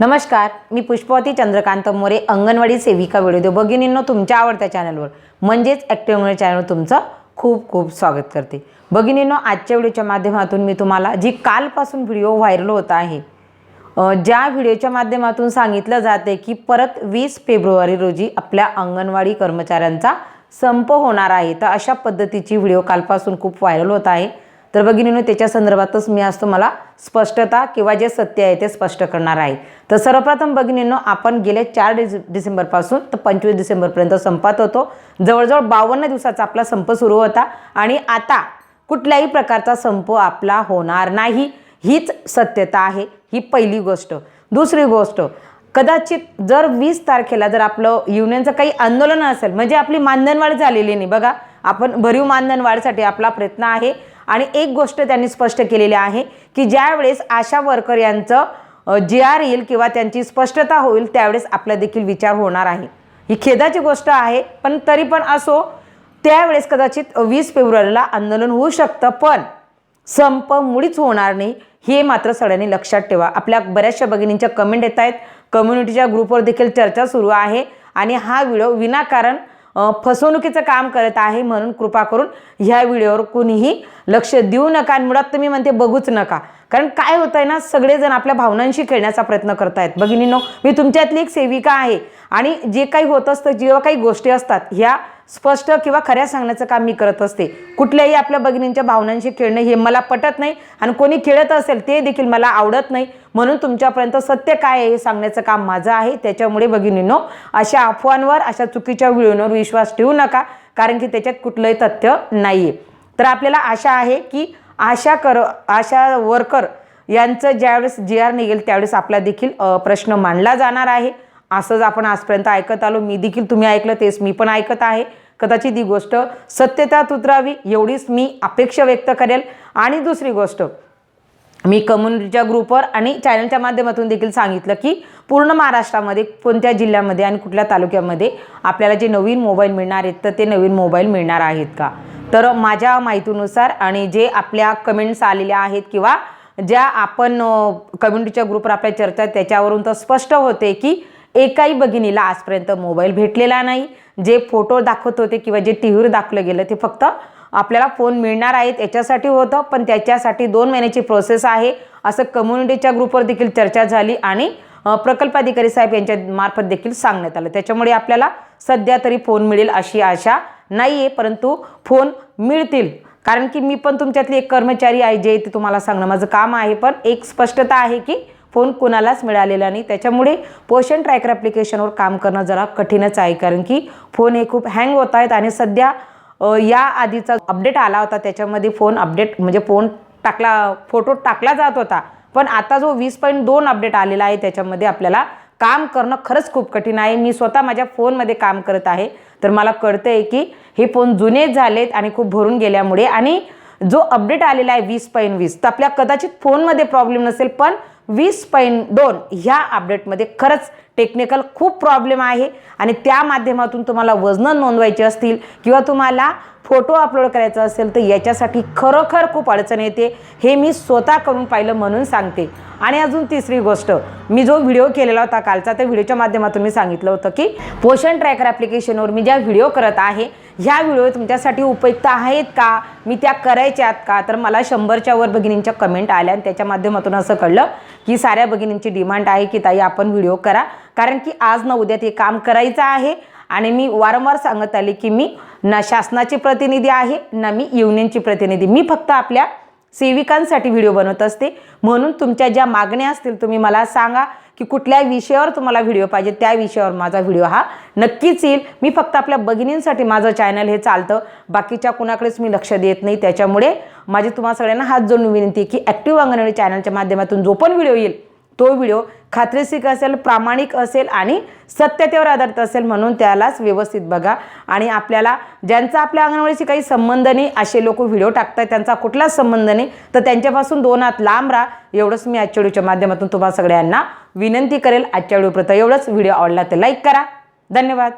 नमस्कार मी पुष्पवती चंद्रकांत मोरे अंगणवाडी सेविका व्हिडिओ भगिनींनो तुमच्या आवडत्या चॅनलवर. म्हणजेच ॲक्टिव्ह अंगणवाडी चॅनलवर तुमचं खूप खूप स्वागत करते. भगिनींनो आजच्या व्हिडिओच्या माध्यमातून मी तुम्हाला जी कालपासून व्हिडिओ व्हायरल होत आहे ज्या व्हिडिओच्या माध्यमातून सांगितलं जाते की परत वीस फेब्रुवारी रोजी आपल्या अंगणवाडी कर्मचाऱ्यांचा संप होणार आहे. तर अशा पद्धतीची व्हिडिओ कालपासून खूप व्हायरल होत आहे. तर भगिनीनं त्याच्या संदर्भातच मी आज तुम्हाला स्पष्टता किंवा जे सत्य आहे ते स्पष्ट करणार आहे. तर सर्वप्रथम भगिनींनो आपण गेले चार डिस डिसेंबरपासून तर पंचवीस डिसेंबरपर्यंत संपात होतो. जवळजवळ बावन्न दिवसाचा आपला संप सुरू होता आणि आता कुठल्याही प्रकारचा संप आपला होणार नाही. हीच सत्यता आहे. ही पहिली गोष्ट. दुसरी गोष्ट कदाचित जर वीस तारखेला जर आपलं युनियनचं काही आंदोलन असेल म्हणजे आपली मानधनवाढ झालेली नाही. बघा आपण भरीव मानधनवाढीसाठी आपला प्रयत्न आहे. आणि एक गोष्ट त्यांनी स्पष्ट केलेली आहे की ज्यावेळेस आशा वर्कर यांचं जे आर येईल किंवा त्यांची स्पष्टता होईल त्यावेळेस आपला देखील विचार होणार आहे. ही खेदाची गोष्ट आहे पण तरी पण असो त्यावेळेस कदाचित वीस फेब्रुवारीला आंदोलन होऊ शकतं पण संप मुळीच होणार नाही हे मात्र सगळ्यांनी लक्षात ठेवा. आपल्या बऱ्याचशा भगिनींच्या कमेंट येत आहेत. कम्युनिटीच्या ग्रुपवर देखील चर्चा सुरू आहे आणि हा व्हिडिओ विनाकारण फसवणुकीचं काम करत आहे म्हणून कृपा करून ह्या व्हिडिओवर कुणीही लक्ष देऊ नका आणि मुळात तुम्ही म्हणते बघूच नका. कारण काय होतंय ना सगळेजण आपल्या भावनांशी खेळण्याचा प्रयत्न करतायत. भगिनीनो मी तुमच्यातली एक सेविका आहे आणि जे काही होत असतं जेव्हा काही गोष्टी असतात ह्या स्पष्ट किंवा खऱ्या सांगण्याचं काम मी करत असते. कुठल्याही आपल्या भगिनींच्या भावनांशी खेळणं हे मला पटत नाही आणि कोणी खेळत असेल ते देखील मला आवडत नाही. म्हणून तुमच्यापर्यंत सत्य काय आहे हे सांगण्याचं काम माझं आहे. त्याच्यामुळे भगिनींनो अशा अफवांवर अशा चुकीच्या व्हिडिओंवर विश्वास ठेवू नका कारण की त्याच्यात कुठलंही तथ्य नाही आहे तर आपल्याला आशा आहे की आशा कर आशा वर्कर यांचं ज्यावेळेस जी आर निघेल त्यावेळेस आपला देखील प्रश्न मांडला जाणार आहे. असंच आपण आजपर्यंत ऐकत आलो. मी देखील तुम्ही ऐकलं तेच मी पण ऐकत आहे. कदाचित ही गोष्ट सत्यतात उतरावी एवढीच मी अपेक्षा व्यक्त करेल. आणि दुसरी गोष्ट मी कम्युनिटीच्या ग्रुपवर आणि चॅनलच्या माध्यमातून देखील सांगितलं की पूर्ण महाराष्ट्रामध्ये कोणत्या जिल्ह्यामध्ये आणि कुठल्या तालुक्यामध्ये आपल्याला जे नवीन मोबाईल मिळणार आहेत तर ते नवीन मोबाईल मिळणार आहेत का? तर माझ्या माहितीनुसार आणि जे आपल्या कमेंट्स आलेल्या आहेत किंवा ज्या आपण कम्युनिटीच्या ग्रुपवर आपल्या चर्चा त्याच्यावरून तर स्पष्ट होते की एकाही भगिनीला आजपर्यंत मोबाईल भेटलेला नाही. जे फोटो दाखवत होते किंवा जे टी व्हीवर दाखवलं गेलं ते फक्त आपल्याला फोन मिळणार आहेत याच्यासाठी होतं. पण त्याच्यासाठी दोन महिन्याची प्रोसेस आहे. असं कम्युनिटीच्या ग्रुपवर देखील चर्चा झाली आणि प्रकल्प अधिकारी साहेब यांच्या मार्फत देखील सांगण्यात आलं. त्याच्यामुळे आपल्याला सध्या तरी फोन मिळेल अशी आशा नाही आहे परंतु फोन मिळतील. कारण की मी पण तुमच्यातली एक कर्मचारी आहे जे ते तुम्हाला सांगणं माझं काम आहे. पण एक स्पष्टता आहे की फोन कुणालाच मिळालेला नाही. त्याच्यामुळे पोषण ट्रॅकर ॲप्लिकेशनवर काम करणं जरा कठीणच आहे. कारण की फोन हे खूप हँग होत आहेत आणि सध्या या आधीचा अपडेट आला होता. त्याच्यामध्ये फोन अपडेट म्हणजे फोन टाकला फोटो टाकला जात होता. पण आता जो वीस पॉईंट दोन अपडेट आलेला आहे त्याच्यामध्ये आपल्याला काम करणं खरंच खूप कठीण आहे. मी स्वतः माझ्या फोनमध्ये काम करत आहे. तर मला कळतं आहे की हे फोन जुने झालेत आणि खूप भरून गेल्यामुळे आणि जो अपडेट आलेला आहे वीस पॉईंट वीस तर आपल्या कदाचित फोनमध्ये प्रॉब्लेम नसेल पण वीस पॉईंट दोन ह्या अपडेटमध्ये खरंच टेक्निकल खूप प्रॉब्लेम आहे. आणि त्या माध्यमातून तुम्हाला वजनं नोंदवायची असतील किंवा तुम्हाला फोटो अपलोड करायचा असेल तर याच्यासाठी खरोखर खूप अडचण येते. हे मी स्वतः करून पाहिलं म्हणून सांगते. आणि अजून तिसरी गोष्ट मी जो व्हिडिओ केलेला होता कालचा त्या व्हिडिओच्या माध्यमातून मी सांगितलं होतं की पोषण ट्रॅकर ॲप्लिकेशनवर मी ज्या व्हिडिओ करत आहे ह्या व्हिडिओ तुमच्यासाठी उपयुक्त आहेत का? मी त्या करायच्यात का? तर मला शंभरच्या वर भगिनींच्या कमेंट आल्या आणि त्याच्या माध्यमातून असं कळलं की साऱ्या भगिनींची डिमांड आहे की ताई आपण व्हिडिओ करा. कारण की आज ना उद्या ते काम करायचं आहे आणि मी वारंवार सांगत आले की मी ना शासनाचे प्रतिनिधी आहे ना मी युनियनची प्रतिनिधी. मी फक्त आपल्या सेविकांसाठी व्हिडिओ बनवत असते. म्हणून तुमच्या ज्या मागण्या असतील तुम्ही मला सांगा की कुठल्या विषयावर तुम्हाला व्हिडिओ पाहिजे त्या विषयावर माझा व्हिडिओ हा नक्कीच येईल. मी फक्त आपल्या भगिनींसाठी माझं चॅनल हे चालतं. बाकीच्या कुणाकडेच मी लक्ष देत नाही. त्याच्यामुळे माझी तुम्हा सगळ्यांना हात जोडून विनंती आहे की ॲक्टिव्ह अंगणवाडी चॅनलच्या माध्यमातून जो पण व्हिडिओ येईल तो व्हिडिओ खात्रीशीर असेल प्रामाणिक असेल आणि सत्यतेवर आधारित असेल म्हणून त्यालाच व्यवस्थित बघा. आणि आपल्याला ज्यांचा आपल्या अंगणवाडीशी काही संबंध नाही असे लोक व्हिडिओ टाकतात त्यांचा कुठलाच संबंध नाही तर त्यांच्यापासून दोन हात लांब राहा. एवढंच मी आजच्या व्हिडिओच्या माध्यमातून तुम्हाला सगळ्यांना विनंती करेल. आजच्या व्हिडिओप्रत एवढंच. व्हिडिओ आवडला तर लाईक करा. धन्यवाद.